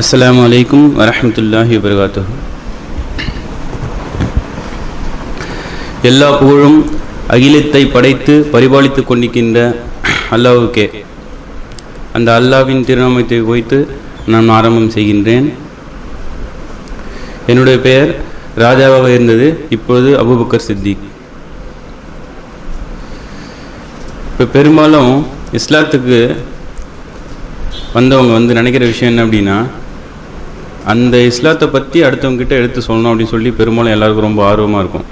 அஸ்லாம் அலைக்கும் வரமத்துல்லாஹி வபரகாத்து எல்லா புகழும் அகிலத்தை படைத்து பரிபாலித்துக் கொண்டிருக்கின்ற அல்லாவுக்கே அந்த அல்லாஹ்வின் திருநாமத்தை வைத்து நான் ஆரம்பம் செய்கின்றேன். என்னுடைய பெயர் ராஜாவாக இருந்தது இப்பொழுது அபுபக்கர் சித்திக். இப்போ பெரும்பாலும் இஸ்லாத்துக்கு வந்தவங்க வந்து நினைக்கிற விஷயம் என்ன அப்படின்னா அந்த இஸ்லாத்தை பற்றி அடுத்தவங்ககிட்ட எடுத்து சொல்லணும் அப்படின்னு சொல்லி பெரும்பாலும் எல்லாருக்கும் ரொம்ப ஆர்வமாக இருக்கும்.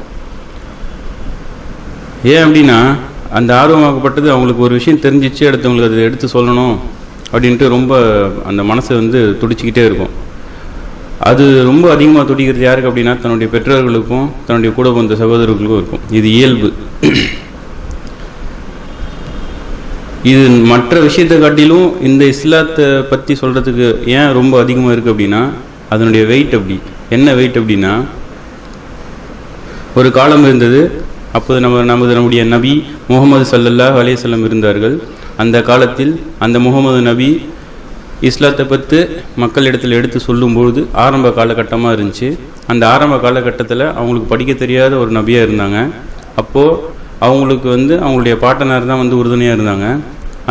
ஏன் அப்படின்னா அந்த ஆர்வமாகப்பட்டது அவங்களுக்கு ஒரு விஷயம் தெரிஞ்சிச்சு அடுத்தவங்களுக்கு அதை எடுத்து சொல்லணும் அப்படின்ட்டு ரொம்ப அந்த மனசு வந்து துடிச்சிக்கிட்டே இருக்கும். அது ரொம்ப அதிகமாக துடிக்கிறது யாருக்கு அப்படின்னா தன்னுடைய பெற்றோர்களுக்கும் தன்னுடைய கூட வந்த சகோதரர்களுக்கும் இருக்கும். இது இயல்பு. இது மற்ற விஷயத்தை காட்டிலும் இந்த இஸ்லாத்தை பற்றி சொல்கிறதுக்கு ஏன் ரொம்ப அதிகமாக இருக்குது அப்படின்னா அதனுடைய வெயிட் அப்படி. என்ன வெயிட் அப்படின்னா ஒரு காலம் இருந்தது அப்போது நம்ம நமது நம்முடைய நபி முகமது சல்லல்லாஹ் அலையம் இருந்தார்கள். அந்த காலத்தில் அந்த முகமது நபி இஸ்லாத்தை பற்றி மக்களிடத்தில் எடுத்து சொல்லும்பொழுது ஆரம்ப காலகட்டமாக இருந்துச்சு. அந்த ஆரம்ப காலகட்டத்தில் அவங்களுக்கு படிக்க தெரியாத ஒரு நபியாக இருந்தாங்க. அப்போது அவங்களுக்கு வந்து அவங்களுடைய பாட்டனார் தான் வந்து உறுதுணையாக இருந்தாங்க.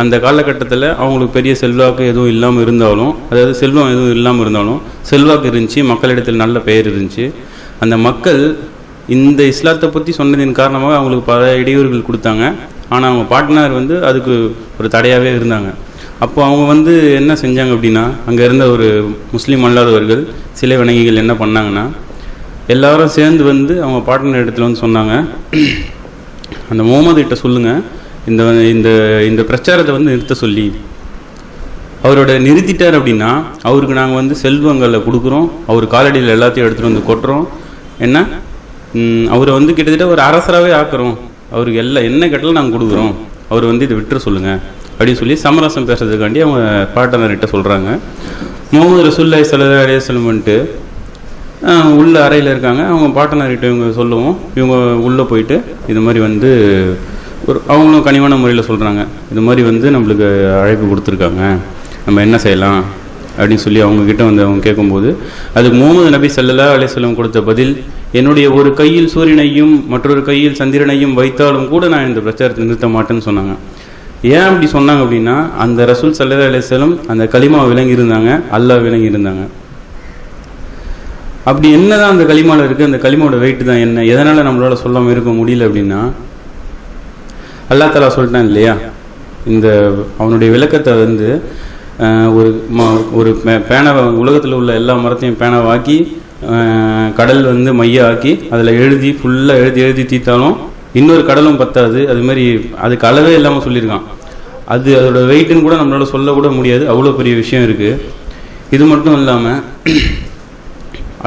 அந்த காலகட்டத்தில் அவங்களுக்கு பெரிய செல்வாக்கு எதுவும் இல்லாமல் இருந்தாலும் அதாவது செல்வம் எதுவும் இல்லாமல் இருந்தாலும் செல்வாக்கு இருந்துச்சு மக்களிடத்தில் நல்ல பெயர் இருந்துச்சு. அந்த மக்கள் இந்த இஸ்லாத்தை பற்றி சொன்னதின் காரணமாக அவங்களுக்கு பல இடையூறுகள் கொடுத்தாங்க. ஆனால் அவங்க பாட்டனார் வந்து அதுக்கு ஒரு தடையாகவே இருந்தாங்க. அப்போ அவங்க வந்து என்ன செஞ்சாங்க அப்படின்னா அங்கே இருந்த ஒரு முஸ்லீம் அல்லாதவர்கள் சிலை வணங்கிகள் என்ன பண்ணாங்கன்னா எல்லாரும் சேர்ந்து வந்து அவங்க பாட்டனர் இடத்துல வந்து சொன்னாங்க. அந்த முகமது கிட்ட சொல்லுங்கள் இந்த இந்த இந்த பிரச்சாரத்தை வந்து நிறுத்த சொல்லி. அவரோட நிறுத்திட்டார் அப்படின்னா அவருக்கு நாங்கள் வந்து செல்வங்களை கொடுக்குறோம். அவர் காலடியில் எல்லாத்தையும் எடுத்துகிட்டு வந்து கொட்டுறோம். என்ன? அவரை வந்து கிட்டத்தட்ட ஒரு அரசராகவே ஆக்குறோம். அவருக்கு எல்லாம் என்ன கேட்டாலும் நாங்கள் கொடுக்குறோம். அவர் வந்து இதை விட்டுற சொல்லுங்கள் அப்படின்னு சொல்லி சமரசம் பேசுறதுக்காண்டி அவங்க பாட்டனர்கிட்ட சொல்கிறாங்க முகமது ரசூல்லாய் சல்லா அலையம் வந்துட்டு உள்ள அறையில் இருக்காங்க. அவங்க பாட்டனர்கிட்ட இவங்க சொல்லுவோம். இவங்க உள்ளே போயிட்டு இது மாதிரி வந்து ஒரு அவங்களும் கனிவான முறையில் சொல்கிறாங்க இது மாதிரி வந்து நம்மளுக்கு அழைப்பு கொடுத்துருக்காங்க. நம்ம என்ன செய்யலாம் அப்படின்னு சொல்லி அவங்கக்கிட்ட வந்து அவங்க கேட்கும்போது அதுக்கு முகமது நபி சல்லல்லா அலிஸ்லம் கொடுத்த பதில் என்னுடைய ஒரு கையில் சூரியனையும் மற்றொரு கையில் சந்திரனையும் வைத்தாலும் கூட நான் இந்த பிரச்சாரத்தை நிறுத்த மாட்டேன்னு சொன்னாங்க. ஏன் அப்படி சொன்னாங்க அப்படின்னா அந்த ரசூல் சல்லல்லா அலிஸ்லம் அந்த களிமா விளங்கி இருந்தாங்க அல்லாஹ் அப்படி என்ன அப்படி என்னதான் அந்த களிமாவில் இருக்குது அந்த களிமாவோட வெயிட் தான் என்ன? எதனால் நம்மளால் சொல்லாமல் இருக்க முடியல அப்படின்னா அல்லா தலா சொல்லிட்டான் இல்லையா? இந்த அவனுடைய விளக்கத்தை வந்து ஒரு ம- ஒரு பே- பேனாவை உலகத்தில் உள்ள எல்லா மரத்தையும் பேனாவாக்கி கடல் வந்து மைய ஆக்கி அதில் எழுதி ஃபுல்லாக எழுதி எழுதி தீத்தாலும் இன்னொரு கடலும் பத்தாது. அதுமாரி அதுக்கு அளவே இல்லாமல் சொல்லியிருக்கான். அது அதோட வெயிட்டுன்னு கூட நம்மளால் சொல்லக்கூட முடியாது. அவ்வளோ பெரிய விஷயம் இருக்குது இது மட்டும் இல்லாமல்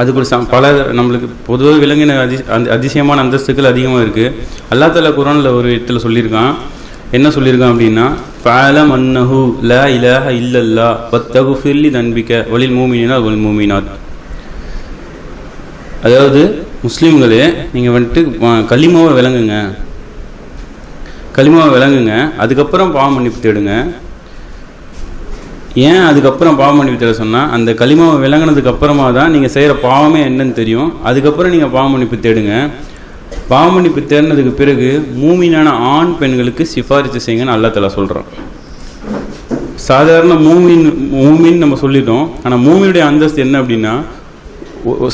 அதுக்கு சம் பல நம்மளுக்கு பொதுவாக விலங்கின அதி அந்த அதிசயமான அந்தஸ்துக்கள் அதிகமாக இருக்குது அல்லா தலா குரானில் ஒரு இடத்துல சொல்லியிருக்கான். என்ன சொல்லியிருக்கான் அப்படின்னா ஃபலம் அன்னஹு ல இலஹ இல்லல்லா பத்தகு ஃபில்லி தன்பிக்க வலில் மூமினா வல் மூமினாத். அதாவது முஸ்லீம்களே நீங்கள் வந்துட்டு களிமாவை விளங்குங்க. களிமாவை விளங்குங்க. அதுக்கப்புறம் பாவம் மன்னிப்பு தேடுங்க. ஏன் அதுக்கப்புறம் பாவம் மன்னிப்பு தேட சொன்னால் அந்த களிமாவை விளங்கினதுக்கு அப்புறமா தான் நீங்கள் செய்கிற பாவமே என்னன்னு தெரியும். அதுக்கப்புறம் நீங்கள் பாவம் மன்னிப்பு தேடுங்க பாவம் மன்னிப்பு தேடினதுக்கு பிறகு மூமினான ஆண் பெண்களுக்கு சிஃபாரிசு செய்யுங்கன்னு அல்லா சொல்கிறோம் சொல்கிறான் சாதாரண மூமின் மூமின்னு நம்ம சொல்லிட்டோம். ஆனால் மூமியுடைய அந்தஸ்து என்ன அப்படின்னா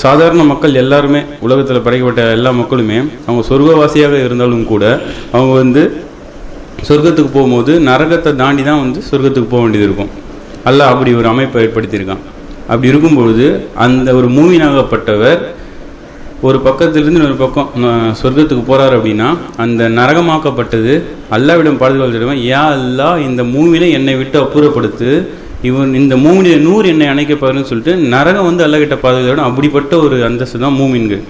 சாதாரண மக்கள் எல்லாருமே உலகத்தில் படைக்கப்பட்ட எல்லா மக்களுமே அவங்க சொர்க்கவாசியாக இருந்தாலும் கூட அவங்க வந்து சொர்க்கத்துக்கு போகும்போது நரகத்தை தாண்டி தான் வந்து சொர்க்கத்துக்கு போக வேண்டியது இருக்கும். அல்லாஹ் அப்படி ஒரு அமைப்பை ஏற்படுத்தியிருக்கான். அப்படி இருக்கும்பொழுது அந்த ஒரு மூவினாகப்பட்டவர் ஒரு பக்கத்திலிருந்து ஒரு பக்கம் சொர்க்கத்துக்கு போகிறார் அப்படின்னா அந்த நரகமாக்கப்பட்டது அல்லாவிடம் பாதுகாப்பு தருவன் யா அல்லாஹ் இந்த மூவில என்னை விட்டு அப்புறப்படுத்து. இவன் இந்த மூவில நூறு என்னை அணைக்கப்பாருன்னு சொல்லிட்டு நரகம் வந்து அல்லகிட்ட பாதுகாப்பு அப்படிப்பட்ட ஒரு அந்தஸ்து தான் மூமின்கள்.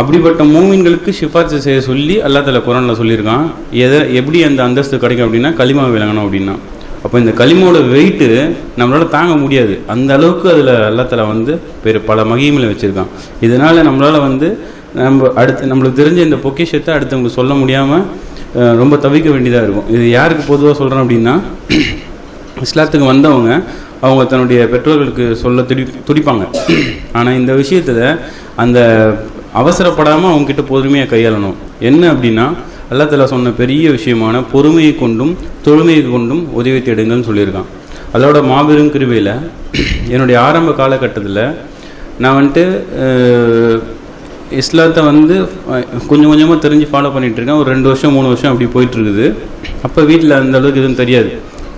அப்படிப்பட்ட மூமின்களுக்கு சிபாரிசு செய்ய சொல்லி அல்லா தலா குரானில் சொல்லியிருக்கான் எதை எப்படி அந்த அந்தஸ்து கிடைக்கும் அப்படின்னா களிமா விளங்கணும் அப்படின்னா. அப்போ இந்த களிமோட வெயிட்டு நம்மளால் தாங்க முடியாது. அந்த அளவுக்கு அதில் அல்லா வந்து பெரு பல மகிமைகளை வச்சுருக்கான். இதனால் நம்மளால் வந்து நம்ம அடுத்து நம்மளுக்கு தெரிஞ்ச இந்த பொக்கிஷத்தை அடுத்தவங்களுக்கு சொல்ல முடியாமல் ரொம்ப தவிக்க வேண்டியதாக இருக்கும். இது யாருக்கு பொதுவாக சொல்கிறேன் அப்படின்னா இஸ்லாத்துக்கு வந்தவங்க அவங்க தன்னுடைய பெற்றோர்களுக்கு சொல்ல துடி துடிப்பாங்க. ஆனால் இந்த விஷயத்தில் அந்த அவசரப்படாமல் அவங்கக்கிட்ட பொறுமையாக கையாளணும். என்ன அப்படின்னா அல்லா சொன்ன பெரிய விஷயமான பொறுமையை கொண்டும் தொழுமையை கொண்டும் உதவி தேடுங்கள்னு சொல்லியிருக்கான். அதோட மாபெரும் கிருவையில் என்னுடைய ஆரம்ப காலகட்டத்தில் நான் வந்துட்டு இஸ்லாத்தை வந்து கொஞ்சம் கொஞ்சமாக தெரிஞ்சு ஃபாலோ பண்ணிகிட்டு இருக்கேன். ஒரு ரெண்டு வருஷம் மூணு வருஷம் அப்படி போயிட்டுருக்குது. அப்போ வீட்டில் அந்த அளவுக்கு எதுவும் தெரியாது.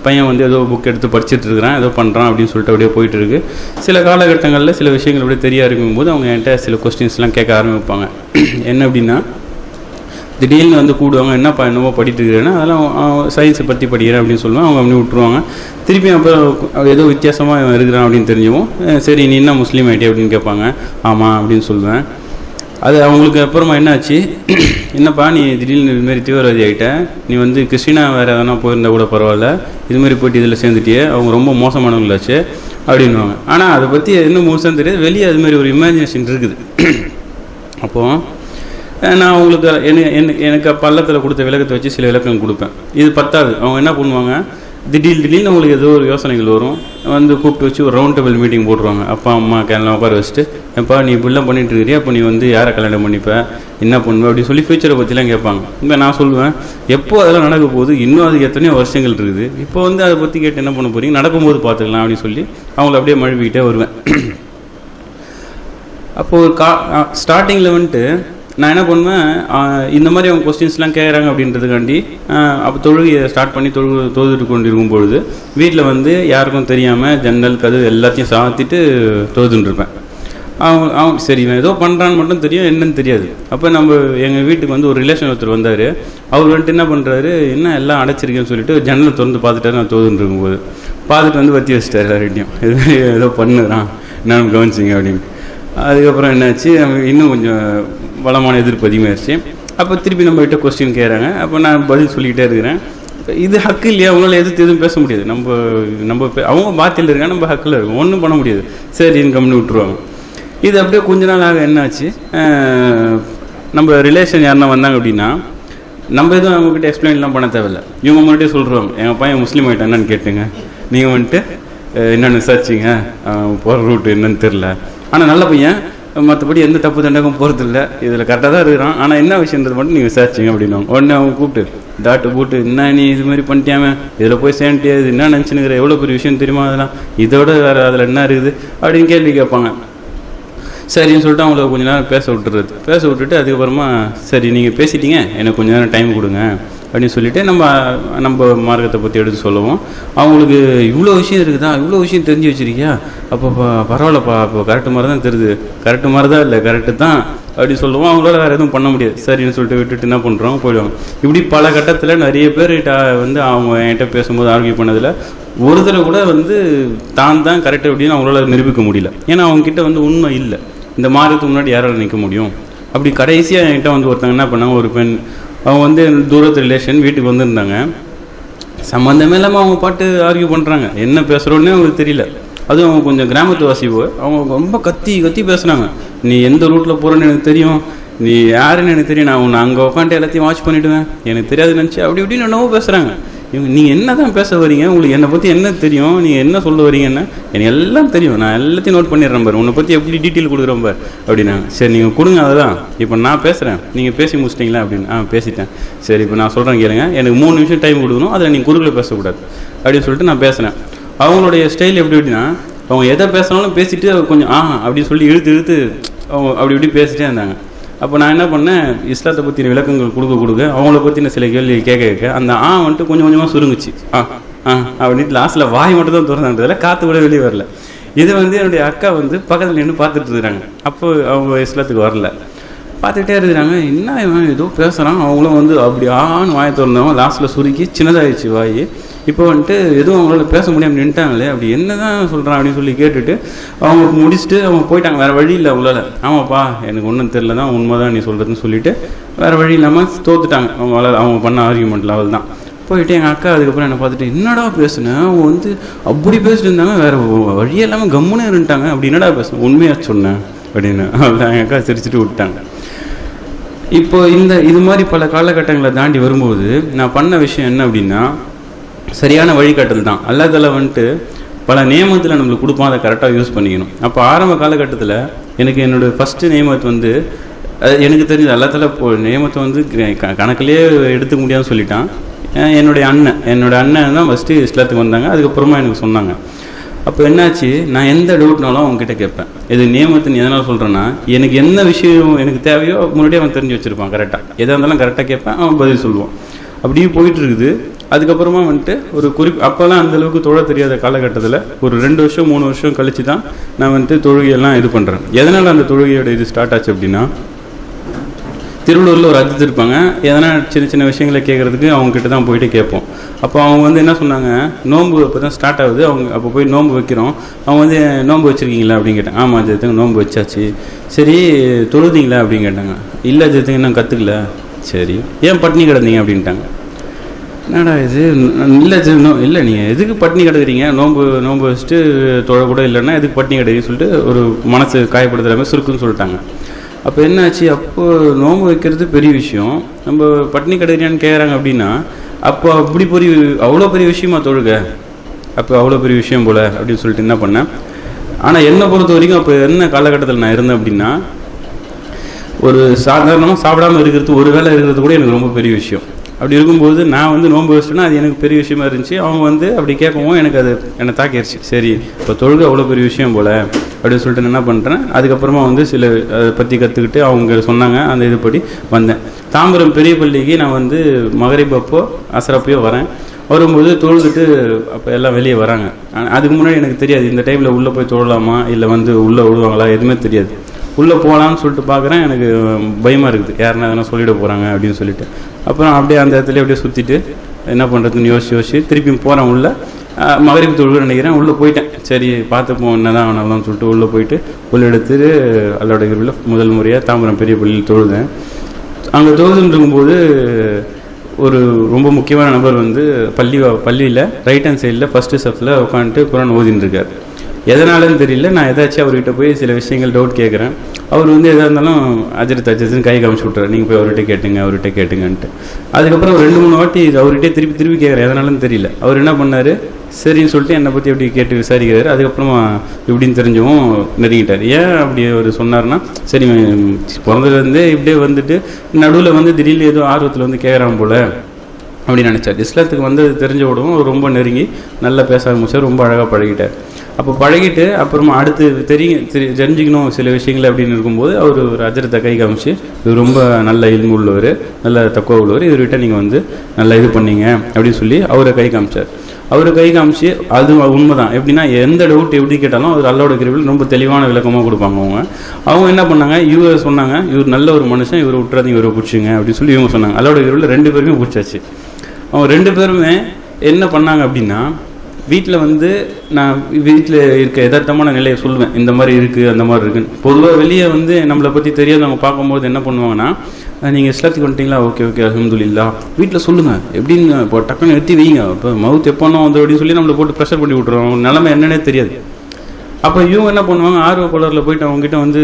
பையன் வந்து ஏதோ புக் எடுத்து படிச்சுட்டு இருக்கிறான் ஏதோ பண்ணுறான் அப்படின்னு சொல்லிட்டு அப்படியே போயிட்டுருக்கு. சில காலகட்டங்களில் சில விஷயங்கள் அப்படியே தெரிய ஆரம்பிக்கும்போது அவங்க என்கிட்ட சில கொஸ்டின்ஸ்லாம் கேட்க ஆரம்பிப்பாங்க. என்ன அப்படின்னா திடீர்னு வந்து கூடுவாங்க என்னப்பா என்னவோ படிட்டு இருக்கிறேன்னா அதெல்லாம் சயின்ஸை பற்றி படிக்கிறேன் அப்படின்னு சொல்லுவேன் அவங்க அப்படி விட்டுருவாங்க. திருப்பி அப்புறம் ஏதோ வித்தியாசமாக இவன் இருக்கிறான் அப்படின்னு தெரிஞ்சவும். சரி நீ என்ன முஸ்லீம் ஆகிட்டே அப்படின்னு கேட்பாங்க. ஆமாம் அப்படின்னு சொல்லுவேன். அது அவங்களுக்கு அப்புறமா என்னாச்சு? என்னப்பா நீ திடீர்னு இதுமாரி தீவிரவாதி ஆகிட்ட நீ வந்து கிறிஸ்டினா வேறு எதனா போயிருந்தா கூட பரவாயில்ல. இதுமாரி போயிட்டு இதில் சேர்ந்துட்டியே. அவங்க ரொம்ப மோசமானவங்களாச்சு அப்படின்வாங்க ஆனால் அதை பற்றி இன்னும் மோசம் தெரியாது. வெளியே அது மாதிரி ஒரு இமேஜினேஷன் இருக்குது. அப்போது நான் உங்களுக்கு என்ன எனக்கு பள்ளத்தில் கொடுத்த விளக்கத்தை வச்சு சில விளக்கம் கொடுப்பேன். இது பத்தாது. அவங்க என்ன பண்ணுவாங்க? திடீர் திடீர்னு அவங்களுக்கு ஏதோ ஒரு யோசனைகள் வரும். வந்து கூப்பிட்டு வச்சு ஒரு ரவுண்ட் டேபிள் மீட்டிங் போட்டுருவாங்க. அப்பா அம்மா எல்லாம் உட்கார வச்சுட்டு எப்பா நீ இப்படிலாம் பண்ணிட்டு இருக்கிறியா? அப்போ நீ வந்து யாரை கல்யாணம் பண்ணிப்ப? என்ன பண்ணுவ? அப்படின்னு சொல்லி ஃபியூச்சரை பற்றிலாம் கேட்பாங்க. இப்போ நான் சொல்லுவேன் எப்போ அதெல்லாம் நடக்க போகுது? இன்னும் அதுக்கு எத்தனையோ வருஷங்கள் இருக்குது. இப்போ வந்து அதை பற்றி கேட்டு என்ன பண்ண போகிறீங்க நடக்கும்போது பார்த்துக்கலாம் அப்படின்னு சொல்லி அவங்கள அப்படியே மழுவிக்கிட்டே வருவேன். அப்போது ஒரு கா ஸ்டார்டிங்கில் வந்துட்டு நான் என்ன பண்ணுவேன் இந்த மாதிரி அவங்க கொஸ்டின்ஸ்லாம் கேட்குறாங்க அப்படின்றதுக்காண்டி அப்போ தொழுகையை ஸ்டார்ட் பண்ணி தொழு தொழுதுட்டு கொண்டிருக்கும் பொழுது வீட்டில் வந்து யாருக்கும் தெரியாமல் ஜன்னல் கதவு எல்லாத்தையும் சாத்திட்டு தொழுதுட்டுருப்பேன் அவன் அவன் சரி இவன் ஏதோ பண்ணுறான்னு மட்டும் தெரியும் என்னன்னு தெரியாது. அப்போ நம்ம எங்கள் வீட்டுக்கு வந்து ஒரு ரிலேஷன் ஒருத்தர் வந்தார். அவர் வந்துட்டு என்ன பண்ணுறாரு என்ன எல்லாம் அடைச்சிருக்கேன்னு சொல்லிட்டு ஜன்னலை திறந்து பார்த்துட்டாரு நான் தொழுதுன்னு இருக்கும்போது. பார்த்துட்டு வந்து வத்தி வச்சிட்டாரு எல்லார்கிட்டையும். ஏதோ பண்ணுறான் என்னன்னு கவனிச்சிங்க அப்படின்னு. அதுக்கப்புறம் என்னாச்சு இன்னும் கொஞ்சம் பலமான எதிர்ப்பு அதிகமாகிடுச்சு அப்போ திருப்பி நம்ம கிட்ட கொஸ்டின் கேட்குறாங்க. அப்போ நான் பதில் சொல்லிக்கிட்டே இருக்கிறேன். இது ஹக்கு இல்லையா? அவங்களால எதிர்த்து எதுவும் பேச முடியாது. நம்ம நம்ம அவங்க பாத்தியில் இருக்காங்க. நம்ம ஹக்கில் இருக்கும். ஒன்றும் பண்ண முடியாது. சரி கம்னு விட்டுருவாங்க. இது அப்படியே கொஞ்ச நாள் ஆக என்னாச்சு நம்ம ரிலேஷன் யாருன்னா வந்தாங்க அப்படின்னா நம்ம எதுவும் அவங்ககிட்ட எக்ஸ்பிளைன்லாம் பண்ண தேவையில்ல. இவங்க முன்னாடியே சொல்கிறோம் எங்கள் பையன் முஸ்லீம் ஆகிட்டான் என்னன்னு கேட்டுங்க. நீங்கள் வந்துட்டு என்னென்னு விசாரிச்சிங்க. போகிற ரூட் என்னன்னு தெரில ஆனால் நல்ல பையன். மற்றபடி எந்த தப்பு தண்டகம் போகிறதில்ல இதில் கரெக்டாக தான் இருக்கிறான். ஆனால் என்ன விஷயன்றது மட்டும் நீங்கள் விசாரிச்சிங்க அப்படின்னு. உடனே அவங்க கூப்பிட்டு டாட்டு கூப்பிட்டு என்ன நீ இது மாதிரி பண்ணிட்டியாம இதில் போய் சேர்ந்துட்டியா இது என்ன நினச்சினுக்கிற? எவ்வளோ பெரிய விஷயம் தெரியுமா அதெல்லாம்? இதோட வேறு அதில் என்ன இருக்குது? அப்படின்னு கேள்வி கேட்பாங்க. சரின்னு சொல்லிட்டு அவங்கள கொஞ்ச நேரம் பேச விட்டுறது. பேச விட்டுட்டு அதுக்கப்புறமா சரி நீங்கள் பேசிட்டீங்க. எனக்கு கொஞ்ச நேரம் டைம் கொடுங்க. அப்படின்னு சொல்லிட்டு நம்ம நம்ம மார்க்கத்தை பற்றி எடுத்து சொல்லுவோம். அவங்களுக்கு இவ்வளோ விஷயம் இருக்குதா? இவ்வளோ விஷயம் தெரிஞ்சு வச்சிருக்கியா? அப்போ பரவாயில்லப்பா. அப்போ கரெக்டு மாதிரி தான் தெரியுது கரெக்டு மாதிரி தான் இல்லை. கரெக்டு தான் அப்படி சொல்லுவோம். அவங்களால வேறு எதுவும் பண்ண முடியாது. சரின்னு சொல்லிட்டு விட்டுட்டு என்ன பண்ணுறோம் போயிடுவாங்க இப்படி பல கட்டத்தில் நிறைய பேர் வந்து அவங்க என்கிட்ட பேசும்போது ஆர்கியூ பண்ணதில் ஒரு தடவை கூட வந்து தான் தான் கரெக்ட் அப்படின்னு அவங்களால நிரூபிக்க முடியல. ஏன்னா அவங்கக்கிட்ட வந்து உண்மை இல்லை. இந்த மாதத்துக்கு முன்னாடி யாரால நிற்க முடியும்? அப்படி கடைசியாக என்கிட்ட வந்து ஒருத்தங்க என்ன பண்ணாங்க? ஒரு பெண் அவங்க வந்து தூரத்து ரிலேஷன் வீட்டுக்கு வந்திருந்தாங்க. சம்மந்தமே இல்லாமல் அவங்க பாட்டு ஆர்கியூ பண்ணுறாங்க என்ன பேசுகிறோன்னே அவங்களுக்கு தெரியல. அதுவும் அவங்க கொஞ்சம் கிராமத்து வாசிப்பு அவங்க ரொம்ப கத்தி கத்தி பேசுனாங்க. நீ எந்த ரூட்டில் போகிறேன்னு எனக்கு தெரியும். நீ யாருன்னு எனக்கு தெரியும். நான் உன்னை அங்கே உட்காந்து எல்லாத்தையும் வாட்ச் பண்ணிவிடுவேன் எனக்கு தெரியாது நினச்சி அப்படி இப்படின்னு என்னவோ பேசுகிறாங்க இவங்க நீங்கள் என்ன தான் பேச வரீங்க உங்களுக்கு என்னை பற்றி என்ன தெரியும்? நீங்கள் என்ன சொல்ல வரீங்கன்னு எனக்கு எல்லாம் தெரியும். நான் எல்லாத்தையும் நோட் பண்ணிடுறேன் பாரு. உன்னை பற்றி எப்படி டீட்டெயில் கொடுக்குறேன் பாரு அப்படின்னாங்க சரி நீங்கள் கொடுங்க அதுதான் இப்போ நான் பேசுகிறேன் நீங்கள் பேசி முடிச்சிட்டிங்களா அப்படின்னு. ஆ பேசிட்டேன். சரி இப்போ நான் சொல்கிறேன் கேளுங்க. எனக்கு மூணு நிமிஷம் டைம் கொடுக்கணும். அதில் நீங்கள் குறுக்கில் பேசக்கூடாது. அப்படின்னு சொல்லிட்டு நான் பேசுகிறேன் அவங்களுடைய ஸ்டைல் எப்படி எப்படின்னா அவங்க எதை பேசினாலும் பேசிட்டு கொஞ்சம் ஆஹா அப்படின்னு சொல்லி இழுத்து இழுத்து அவங்க அப்படி இப்படி பேசிட்டே இருந்தாங்க. அப்போ நான் என்ன பண்ணேன் இஸ்லாத்தை பற்றின விளக்கங்கள் கொடுக்க கொடுக்க அவங்கள பற்றின சில கேள்வி கேட்க கேட்க அந்த ஆ வந்துட்டு கொஞ்சம் கொஞ்சமாக சுருங்குச்சு. ஆ ஆ அப்படின்ட்டு லாஸ்ட்டில் வாய் மட்டும் தான் திறந்தான்றதில்ல காற்று கூட வெளியே வரல. இது வந்து என்னுடைய அக்கா வந்து பக்கத்தில் நின்று பார்த்துட்டு இருக்கிறாங்க அப்போ அவங்க இஸ்லாத்துக்கு வரல. பார்த்துட்டே இருக்கிறாங்க. என்ன இவன் ஏதோ பேசுகிறான் அவங்களும் வந்து அப்படி ஆன்னு வாயை திறந்தவங்க லாஸ்ட்டில் சுருக்கி சின்னதாகிடுச்சு வாய். இப்போ வந்துட்டு எதுவும் அவங்களால பேச முடியாமல் நின்ட்டாங்களே அப்படி என்ன தான் சொல்கிறான் அப்படின்னு சொல்லி கேட்டுட்டு அவங்க முடிச்சுட்டு அவங்க போயிட்டாங்க. வேறு வழி இல்லை அவங்களால. ஆமாப்பா எனக்கு ஒன்றும் தெரில தான் உண்மை தான் நீ சொல்கிறதுன்னு சொல்லிட்டு வேறு வழி இல்லாமல் தோத்துட்டாங்க. அவங்களால அவங்க பண்ண ஆர்கியூமெண்ட்டில் அவள் தான். போயிட்டு எங்கள் அக்கா அதுக்கப்புறம் என்னை பார்த்துட்டு என்னடா பேசுனேன் அவங்க வந்து அப்படி பேசிட்டு இருந்தாங்க. வேறு வழி இல்லாமல் கம்முன்னு இருந்துட்டாங்க. அப்படி என்னடா பேசுனேன் உண்மையாக சொன்னேன் அப்படின்னு. அவ்வளோ எங்கள் அக்கா சிரிச்சுட்டு விட்டாங்க இப்போ இந்த இது மாதிரி பல காலகட்டங்களை தாண்டி வரும்போது நான் பண்ண விஷயம் என்ன அப்படின்னா சரியான வழிகாட்டல் தான். அல்லாதல வந்துட்டு பல நியமத்தில் நம்மளுக்கு கொடுப்போம் அதை கரெக்டாக யூஸ் பண்ணிக்கணும். அப்போ ஆரம்ப காலகட்டத்தில் எனக்கு என்னோட ஃபஸ்ட்டு நியமத்து வந்து எனக்கு தெரிஞ்சது எல்லாத்தில் இப்போ நியமத்தை வந்து க- கணக்கிலே எடுத்துக்க முடியாதுன்னு சொல்லிட்டான். என்னுடைய அண்ணன் என்னோடய அண்ணன் தான் ஃபஸ்ட்டு இஸ்லாத்துக்கு வந்தாங்க அதுக்கப்புறமா எனக்கு சொன்னாங்க. அப்போ என்னாச்சு? நான் எந்த டவுட்னாலும் அவங்ககிட்ட கேட்பேன். இது நியமத்தின் எதனால் சொல்கிறேன்னா எனக்கு என்ன விஷயம் எனக்கு தேவையோ முன்னாடியே அவன் தெரிஞ்சு வச்சுருப்பான் கரெக்டாக எதாக இருந்தாலும் கரெக்டாக கேட்பேன் அவன் பதில் சொல்லுவான். அப்படியே போயிட்டு இருக்குது அதுக்கப்புறமா வந்துட்டு ஒரு குறிப்பு அப்போல்லாம் அந்த அளவுக்கு தொழ தெரியாத காலகட்டத்தில் ஒரு ரெண்டு வருஷம் மூணு வருஷம் கழித்து தான் நான் வந்துட்டு தொழுகையெல்லாம் இது பண்ணுறேன் எதனால் அந்த தொழுகையோட இது ஸ்டார்ட் ஆச்சு அப்படின்னா திருவள்ளூரில் ஒரு அஜித் இருப்பாங்க. எதனா சின்ன சின்ன விஷயங்களை கேட்குறதுக்கு அவங்கக்கிட்ட தான் போயிட்டு கேட்போம். அப்போ அவங்க வந்து என்ன சொன்னாங்க? நோன்பு அப்போ தான் ஸ்டார்ட் ஆகுது. அவங்க அப்போ போய் நோன்பு வைக்கிறோம். அவங்க வந்து நோன்பு வச்சுருக்கீங்களா? அப்படின்னு கேட்டாங்க. ஆமாம் ஜெயத்துக்கு நோன்பு வச்சாச்சு. சரி தொழுதிங்களா? அப்படின்னு கேட்டாங்க. இல்லை ஜெயத்துக்கு இன்னும் கற்றுக்கல சரி ஏன் பட்னி கிடந்தீங்க? அப்படின்ட்டாங்க. என்னடா இது? இல்லை நோ இல்லை நீங்கள் எதுக்கு பட்னி கிடக்குறீங்க? நோன்பு நோன்பு வச்சுட்டு தொழ கூட இல்லைன்னா எதுக்கு பட்னி கிடக்குறீங்கன்னு சொல்லிட்டு ஒரு மனசு காயப்படுத்துகிற மாதிரி சுருக்குன்னு சொல்லிட்டாங்க. அப்போ என்னாச்சு? அப்போ நோம்பு வைக்கிறது பெரிய விஷயம். நம்ம பட்னி கிடக்குறியான்னு கேட்குறாங்க அப்படின்னா அப்போ அப்படி பெரிய அவ்வளோ பெரிய விஷயமா தொழுக? அப்போ அவ்வளோ பெரிய விஷயம் போல அப்படின்னு சொல்லிட்டு என்ன பண்ணேன் ஆனால் என்னை பொறுத்த வரைக்கும் அப்போ என்ன காலகட்டத்தில் நான் இருந்தேன் அப்படின்னா ஒரு சாதாரணமாக சாப்பிடாம இருக்கிறது ஒரு வேளை இருக்கிறது கூட எனக்கு ரொம்ப பெரிய விஷயம். அப்படி இருக்கும்போது நான் வந்து நோன்பு வச்சிட்டேன்னா அது எனக்கு பெரிய விஷயமா இருந்துச்சு. அவங்க வந்து அப்படி கேட்கவும் எனக்கு அது என்னை தாக்கிடுச்சு சரி இப்போ தொழுகை அவ்வளோ பெரிய விஷயம் போல அப்படின்னு சொல்லிட்டு நான் என்ன பண்ணுறேன் அதுக்கப்புறமா வந்து சில அதை பற்றி கற்றுக்கிட்டு அவங்க சொன்னாங்க அந்த இதுபடி வந்தேன். தாம்பரம் பெரிய பள்ளிக்கு நான் வந்து மகரிப் அப்போ அசரப்பையோ வரேன். வரும்போது தொழுதுட்டு அப்போ எல்லாம் வெளியே வராங்க. ஆனால் அதுக்கு முன்னாடி எனக்கு தெரியாது இந்த டைமில் உள்ளே போய் தொழலாமா இல்லை வந்து உள்ளே விடுவாங்களா எதுவுமே தெரியாது. உள்ளே போகலான்னு சொல்லிட்டு பார்க்குறேன் எனக்கு பயமாக இருக்குது. யாருன்னா எதனா சொல்லிட போகிறாங்க அப்படின்னு சொல்லிட்டு. அப்புறம் அப்படியே அந்த இடத்துல அப்படியே சுற்றிட்டு என்ன பண்ணுறதுன்னு யோசிச்சு யோசிச்சு திருப்பியும் போகிறேன் உள்ளே. மகரிப்பு தொழுகை நினைக்கிறேன். உள்ளே போயிட்டேன். சரி பார்த்துப்போம் என்னதான் ஆனாலும் சொல்லிட்டு உள்ளே போயிட்டு உள்ள எடுத்துட்டு அல்லோட இருவில் முதல் முறையாக தாம்பரம் பெரிய பள்ளியில் தொழுதேன். அங்கே தொழுதுன்னு ஒரு ரொம்ப முக்கியமான நபர் வந்து பள்ளி பள்ளியில் ரைட் ஹேண்ட் சைடில் ஃபஸ்ட்டு ஸ்டெப்பில் உட்காந்துட்டு குரான் ஓதின்னு இருக்கார் எதனாலன்னு தெரியல. நான் ஏதாச்சும் அவர்கிட்ட போய் சில விஷயங்கள் டவுட் கேட்குறேன் அவர் வந்து எதாக இருந்தாலும் அஜித் அஜித்னு கை காமிச்சு விட்றாரு நீங்கள் போய் அவர்கிட்ட கேட்டுங்க அவர்கிட்ட கேட்டுங்கன்ட்டு. அதுக்கப்புறம் ரெண்டு மூணு வாட்டி அவர்கிட்டே திருப்பி திருப்பி கேட்குறேன் எதனாலன்னு தெரியல. அவர் என்ன பண்ணார்? சரின்னு சொல்லிட்டு என்னை பற்றி எப்படி கேட்டு விசாரிக்கிறாரு. அதுக்கப்புறமா இப்படின்னு தெரிஞ்சவும் நெருங்கிட்டார். ஏன் அப்படி அவர் சொன்னார்னா சரி பிறந்ததுலேருந்தே இப்படியே வந்துட்டு நடுவில் வந்து திடீர்னு ஏதோ ஆர்வத்தில் வந்து கேட்குறான் போல அப்படின்னு நினச்சார். இஸ்லாத்துக்கு வந்து தெரிஞ்ச விடவும் ரொம்ப நெருங்கி நல்லா பேச ஆரம்பிச்சார். ரொம்ப அழகாக பழகிட்டார். அப்போ பழகிட்டு அப்புறமா அடுத்து தெரியும் தெரி தெரிஞ்சுக்கணும் சில விஷயங்கள் அப்படின்னு இருக்கும்போது அவர் ஒரு அஜரத்தை கை காமிச்சு இது ரொம்ப நல்ல இல்மு உள்ளவர் நல்ல தக்குவ உள்ளவர் இவர்கிட்ட நீங்கள் வந்து நல்லா இது பண்ணீங்க அப்படின்னு சொல்லி அவரை கை காமிச்சார். அவர் கை காமிச்சு அது உண்மைதான். எப்படின்னா எந்த டவுட் எப்படி கேட்டாலும் அவர் அல்லோட கிரிவில் ரொம்ப தெளிவான விளக்கமாக கொடுப்பாங்க அவங்க. அவங்க என்ன பண்ணாங்க? இவர் சொன்னாங்க இவர் நல்ல ஒரு மனுஷன் இவரை விட்டுறாதீங்க இவரை பிடிச்சிங்க அப்படின்னு சொல்லி இவங்க சொன்னாங்க. அல்லோட கிருவில் ரெண்டு பேருமே பிடிச்சாச்சு. அவங்க ரெண்டு பேருமே என்ன பண்ணாங்க அப்படின்னா வீட்டில் வந்து நான் வீட்டில் இருக்க யதார்த்தமான நிலையை சொல்லுவேன். இந்த மாதிரி இருக்குது அந்த மாதிரி இருக்குன்னு. பொதுவாக வெளியே வந்து நம்மளை பற்றி தெரியாதவங்க பார்க்கும்போது என்ன பண்ணுவாங்கன்னா நீங்கள் இஸ்லாத்துக்கு வந்துட்டீங்களா? ஓகே ஓகே அஹமதுல்லா வீட்டில் சொல்லுங்கள் எப்படின்னு இப்போ டக்குன்னு நிறுத்தி வைங்க. இப்போ மவுத் எப்போனோ வந்து அப்படின்னு சொல்லி நம்மளை போட்டு ப்ரெஷர் பண்ணி விட்ருவோம் நிலமை என்னன்னே தெரியாது. அப்போ இவங்க என்ன பண்ணுவாங்க ஆர்வ கோளரில் போயிட்டு அவங்ககிட்ட வந்து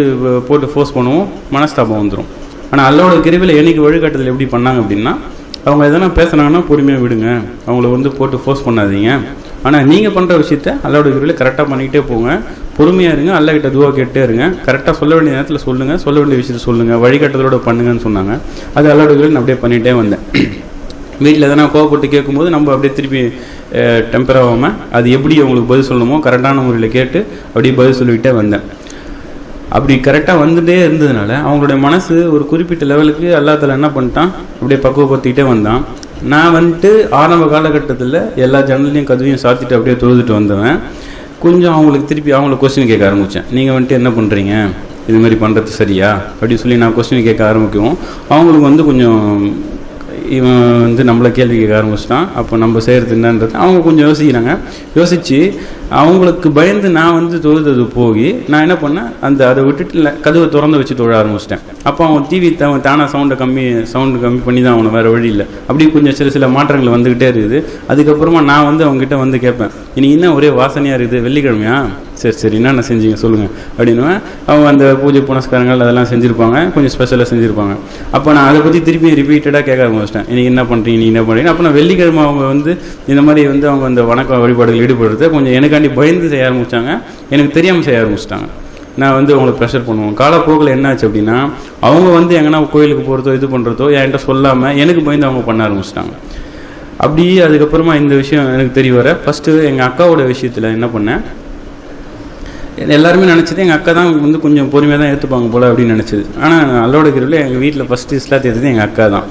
போட்டு ஃபோர்ஸ் பண்ணுவோம். மனஸ்தாபம் வந்துடும் ஆனால் அல்லோட கிருவில் என்னைக்கு வழிகாட்டுதல் எப்படி பண்ணாங்க அப்படின்னா அவங்க எதனா பேசுனாங்கன்னா பொறுமையாக விடுங்க. அவங்கள வந்து போட்டு ஃபோர்ஸ் பண்ணாதீங்க. ஆனால் நீங்கள் பண்ணுற விஷயத்த அல்லோட கிருவில் கரெக்டாக பண்ணிக்கிட்டே போங்க. பொறுமையாக இருங்க அல்ல துவா கேட்டே இருங்க. கரெக்டாக சொல்ல வேண்டிய நேரத்தில் சொல்லுங்கள் சொல்ல வேண்டிய விஷயத்த சொல்லுங்கள் வழிகாட்டுதலோட பண்ணுங்கன்னு சொன்னாங்க. அது அல்லோட கிருவில் நான் அப்படியே பண்ணிகிட்டே வந்தேன். வீட்டில் எதனா கோவப்பட்டு கேட்கும்போது நம்ம அப்படியே திருப்பி டெம்பர் ஆகாமல் அது எப்படி அவங்களுக்கு பதில் சொல்லணுமோ கரெக்டான முறையில் கேட்டு அப்படியே பதில் சொல்லிக்கிட்டே வந்தேன். அப்படி கரெக்டாக வந்துட்டே இருந்ததுனால அவங்களுடைய மனசு ஒரு குறிப்பிட்ட லெவலுக்கு அல்லாத்தால என்ன பண்ணிட்டான்? அப்படியே பக்குவப்படுத்திக்கிட்டே வந்தான். நான் வந்துட்டு ஆரம்ப காலகட்டத்தில் எல்லா ஜன்னலையும் கதவையும் சாத்திட்டு அப்படியே தொழுதுட்டு வந்தவன். கொஞ்சம் அவங்களுக்கு திருப்பி அவங்கள கொஸ்டின் கேட்க ஆரம்பித்தேன் நீங்கள் வந்துட்டு என்ன பண்ணுறீங்க இது மாதிரி பண்ணுறது சரியா? அப்படின்னு சொல்லி நான் கொஸ்டின் கேட்க ஆரம்பிக்கவும் அவங்களுக்கு வந்து கொஞ்சம் இவன் வந்து நம்மளை கேள்வி கேட்க ஆரம்பிச்சிட்டான். அப்போ நம்ம செய்கிறது என்னன்றது அவங்க கொஞ்சம் யோசிக்கிறாங்க. யோசித்து அவங்களுக்கு பயந்து நான் வந்து தொழுதது போய் நான் என்ன பண்ணேன்? அந்த அதை விட்டுட்டு இல்லை கதவை திறந்து வச்சு தொழ ஆரம்பிச்சிட்டேன். அப்போ அவன் டிவி அவன் தானாக சவுண்டை கம்மி சவுண்டு கம்மி பண்ணி தான் அவனை வேறு வழி இல்லை. அப்படி கொஞ்சம் சில சில மாற்றங்கள் வந்துக்கிட்டே இருக்குது. அதுக்கப்புறமா நான் வந்து அவங்ககிட்ட வந்து கேட்பேன். இன்னைக்கு என்ன ஒரே வாசனையாக இருக்குது? வெள்ளிக்கிழமையா? சரி சரி என்னென்ன செஞ்சீங்க சொல்லுங்கள் அப்படின்னுவேன் அவங்க அந்த பூஜை புனஸ்காரங்கள் அதெல்லாம் செஞ்சுருப்பாங்க. கொஞ்சம் ஸ்பெஷலாக செஞ்சுருப்பாங்க. அப்போ நான் அதை பற்றி திருப்பி ரிப்பீட்டடாக கேட்க ஆரம்பிச்சிட்டேன் நீங்கள் என்ன பண்ணுறீங்க நீ என்ன பண்ணுறீங்க அப்போ நான் வெள்ளிக்கிழமை அவங்க வந்து இந்த மாதிரி வந்து அவங்க அந்த வணக்க வழிபாடுகள் ஈடுபடுறத கொஞ்சம் எனக்காண்டி பயந்து செய்ய ஆரம்பித்தாங்க எனக்கு தெரியாமல் செய்ய ஆரம்பிச்சிட்டாங்க. நான் வந்து அவங்களை ப்ரெஷர் பண்ணுவோம். காலப்போக்கில் என்னாச்சு அப்படின்னா அவங்க வந்து எங்கன்னா கோயிலுக்கு போகிறதோ இது பண்ணுறதோ என்கிட்ட சொல்லாமல் எனக்கு பயந்து அவங்க பண்ண ஆரம்பிச்சிட்டாங்க. அப்படி அதுக்கப்புறமா இந்த விஷயம் எனக்கு தெரிய வர ஃபஸ்ட்டு எங்கள் அக்காவோட விஷயத்தில் என்ன பண்ணேன்? எல்லாருமே நினச்சது எங்கள் அக்கா தான் வந்து கொஞ்சம் பொறுமையாக தான் ஏற்றுப்பாங்க போல் அப்படின்னு நினச்சது. ஆனால் அல்லோட கிரிவில் எங்கள் வீட்டில் ஃபஸ்ட்டு இஸ்லாத்தை ஏற்றது எங்கள் அக்கா தான்.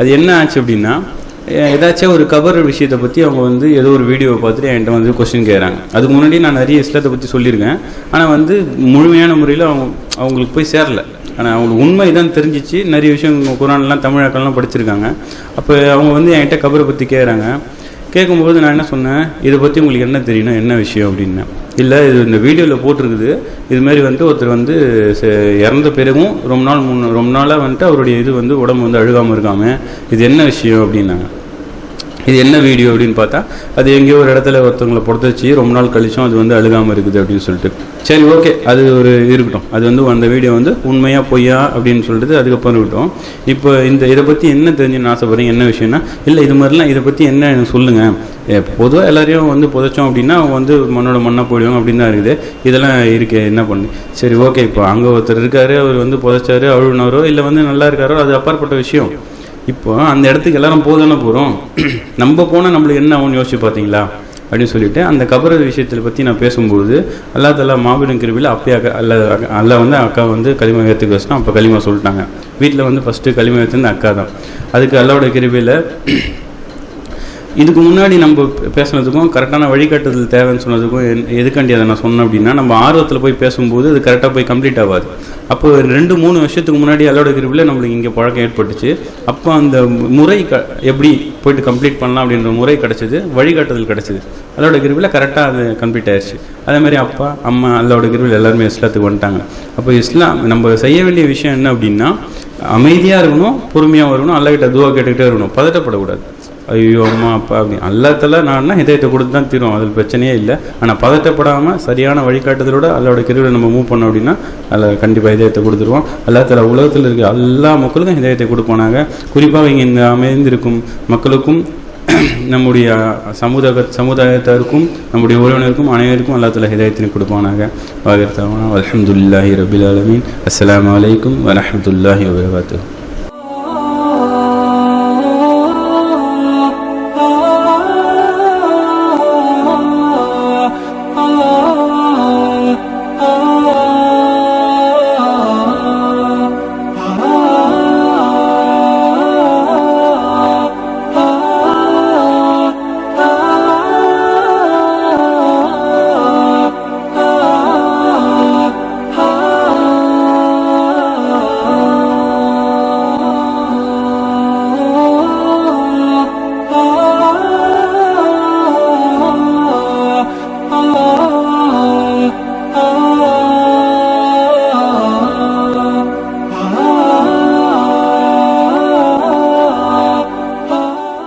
அது என்ன ஆச்சு அப்படின்னா ஏதாச்சும் ஒரு கபர் விஷயத்தை பற்றி அவங்க வந்து ஏதோ ஒரு வீடியோவை பார்த்துட்டு என்கிட்ட வந்து கொஸ்டின் கேட்குறாங்க. அதுக்கு முன்னாடி நான் நிறைய இஸ்லாத்தை பற்றி சொல்லியிருக்கேன். ஆனால் வந்து முழுமையான முறையில் அவங்க அவங்களுக்கு போய் சேரல. ஆனால் அவங்களுக்கு உண்மை தான் தெரிஞ்சிச்சு. நிறைய விஷயம் குரான்லாம் தமிழாக்கள்லாம் படிச்சிருக்காங்க. அப்போ அவங்க வந்து என்கிட்ட கபரை பற்றி கேட்குறாங்க. கேட்கும்போது நான் என்ன சொன்னேன் இதை பற்றி உங்களுக்கு என்ன தெரியணும் என்ன விஷயம் அப்படின்னேன் இல்லை இது இந்த வீடியோவில் போட்டிருக்குது. இதுமாரி வந்து வந்துட்டு ஒருத்தர் வந்து இறந்த பிறகும் ரொம்ப நாள் மூணு ரொம்ப நாளாக வந்துட்டு அவருடைய இது வந்து உடம்பு வந்து அழுகாமல் இருக்காமல் இது என்ன விஷயம் அப்படின்னாங்க. இது என்ன வீடியோ அப்படின்னு பார்த்தா அது எங்கேயோ ஒரு இடத்துல ஒருத்தவங்களை பொறுத்தச்சு ரொம்ப நாள் கழிச்சும் அது வந்து அழுகாமல் இருக்குது அப்படின்னு சொல்லிட்டு. சரி ஓகே அது ஒரு இருக்கட்டும். அது வந்து அந்த வீடியோ வந்து உண்மையாக பொய்யா அப்படின்னு சொல்லிட்டு அதுக்கப்புறம் இருக்கட்டும். இப்போ இந்த இதை பற்றி என்ன தெரிஞ்சுன்னு ஆசைப்படுறீங்க? என்ன விஷயம்னா இல்லை இது மாதிரிலாம் இதை பற்றி என்ன எனக்கு சொல்லுங்கள் பொதுவாக எல்லாரையும் வந்து புதைச்சோம் அப்படின்னா அவங்க வந்து மண்ணோட மண்ணாக போயிடுவாங்க அப்படின்னு தான் இருக்குது. இதெல்லாம் இருக்கு என்ன பண்ணு? சரி ஓகே இப்போ அங்கே ஒருத்தர் இருக்காரு அவர் வந்து புதைச்சாரு அழுனாரோ இல்லை வந்து நல்லா இருக்காரோ அது அப்பாற்பட்ட விஷயம். இப்போ அந்த இடத்துக்கு எல்லாரும் போதானே போகிறோம் நம்ம போனால் நம்மளுக்கு என்ன ஆகும்னு யோசிச்சு பார்த்தீங்களா அப்படின்னு சொல்லிட்டு அந்த கபர விஷயத்தை பற்றி நான் பேசும்போது அல்லா தல்லா மாபெரும் கிருவியில் அப்பயே அக்கா அல்ல அல்லா வந்து அக்கா வந்து களிமா ஏற்றுக்க வச்சுனா அப்போ களிமா சொல்லிட்டாங்க. வீட்டில் வந்து ஃபஸ்ட்டு களிமா ஏற்றுனது அக்கா தான். அதுக்கு அல்லாவோட கிருவியில் இதுக்கு முன்னாடி நம்ம பேசுனதுக்கும் கரெக்டான வழிகாட்டுதல் தேவைன்னு சொன்னதுக்கும் என்- எதுக்காண்டி அதை நான் சொன்னேன் அப்படின்னா நம்ம ஆர்வத்தில் போய் பேசும்போது அது கரெக்டாக போய் கம்ப்ளீட் ஆகாது. அப்போ ரெண்டு மூணு வருஷத்துக்கு முன்னாடி அல்லோட கிருப்பில் நம்மளுக்கு இங்கே பழக்கம் ஏற்பட்டுச்சு. அப்போ அந்த முறை க எப்படி போயிட்டு கம்ப்ளீட் பண்ணலாம் அப்படின்ற முறை கிடச்சிது வழிகாட்டுதல் கிடச்சிது. அல்லோட கிருப்பில் கரெக்டாக அது கம்ப்ளீட் ஆயிடுச்சு அதே மாதிரி அப்பா அம்மா அல்லோட கிருப்பில் எல்லாருமே இஸ்லாத்துக்கு வந்துட்டாங்க. அப்போ இஸ்லாம் நம்ம செய்ய வேண்டிய விஷயம் என்ன அப்படின்னா அமைதியாக இருக்கணும் பொறுமையாக இருக்கணும் அல்லாக்கிட்ட துவா கேட்டுக்கிட்டே இருக்கணும். பதட்டப்படக்கூடாது. ஐயோ அம்மா அப்பா அப்படி. எல்லாத்துல நான் இதயத்தை கொடுத்து தான் தீரும். அதில் பிரச்சனையே இல்லை. ஆனால் பதட்டப்படாமல் சரியான வழிகாட்டுதலோட அதோட கிருவில நம்ம மூவ் பண்ணோம் அப்படின்னா அதில் கண்டிப்பாக இதயத்தை கொடுத்துருவோம் அல்லாத்தல உலகத்தில் இருக்க எல்லா மக்களுக்கும் இதயத்தை கொடுப்போனாங்க குறிப்பாக இங்கே இந்த அமைந்திருக்கும் மக்களுக்கும் நம்முடைய சமுதாய சமுதாயத்தாருக்கும் நம்முடைய உறவினருக்கும் அனைவருக்கும் எல்லாத்துல ஹிதாயத்தினை கொடுப்பானாக. வாகர்த்தாவான அலமதுல்லாஹி ரபில் அலமின் அஸ்லாம் வலைக்கம் வரமத்துல்லாஹி வபரகாத்துஹு.